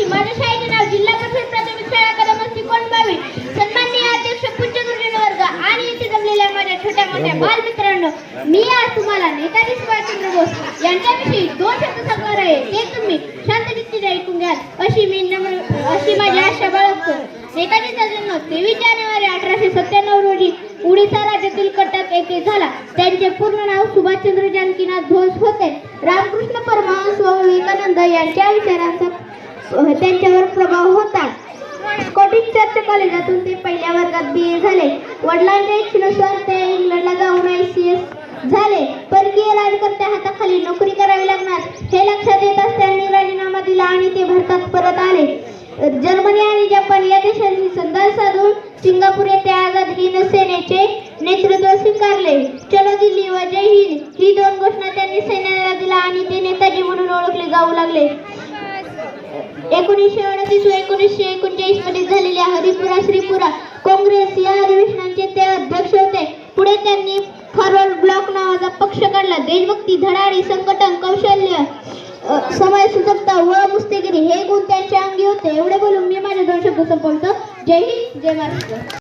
समिती माझ्या शाळेचे नाव जिल्हा परिषद प्राथमिक शाळा कदम कोण बावी सन्माननीय अध्यक्ष पूज्य वर्ग आणि इथे जमलेल्या माझ्या छोट्या मोठ्या बालमित्रांनो मी आज तुम्हाला नेताजी सुभाषचंद्र बोस यांच्याविषयी दोन शब्द सांगणार आहे. ते तुम्ही शांतचित्तीने ऐकून घ्याल अशी मी नम्र अशी माझी आशा बाळगतो. नेताजीचा जन्म तेवीस जानेवारी अठराशे सत्त्याण्णव रोजी उडीसा राज्यातील कटक येथे झाला. त्यांचे पूर्ण नाव सुभाषचंद्र जानकीनाथ बोस होते. रामकृष्ण परमहंस व विवेकानंद यांच्या विचारांचा त्यांच्यावर प्रभाव होता स्कॉटिश चर्च कॉलेजातून ते पहिल्या वर्गात बी ए झाले. वडिलांच्या इच्छेनुसार ते इंग्लंडला जाऊन आय सी एस झाले. परकीय राजकर्त्या हाताखाली नोकरी करावी लागणार हे लक्षात येताच त्यांनी राजीनामा दिला आणि ते भारतात परत आले. जर्मनी आणि जपान या देशांनी संधान साधून सिंगापूर येथे आझाद हिंद सेनेचे नेतृत्व स्वीकारले. चलो दिल्ली व जय हिंद. ही दोन घोषणा त्यांनी सैन्याला दिला आणि ते नेताजी म्हणून ओळखले जाऊ लागले. एकोणीसशे अडतीस व एकोणीसशे एकोणचाळीसमध्ये झालेल्या हरिपुरा श्रीपुरा काँग्रेस या अधिवेशनाचे ते अध्यक्ष होते. पुढे त्यांनी फॉरवर्ड ब्लॉक नावाचा पक्ष काढला. देशभक्ती धडाडी संघटन कौशल्य समाज समय सुचकता व मुस्तेगिरी हे गुण त्यांच्या अंगी होते. एवढे बोलून मी माझे दोन शब्द संपवतो. जय हिंद जय महाराष्ट्र.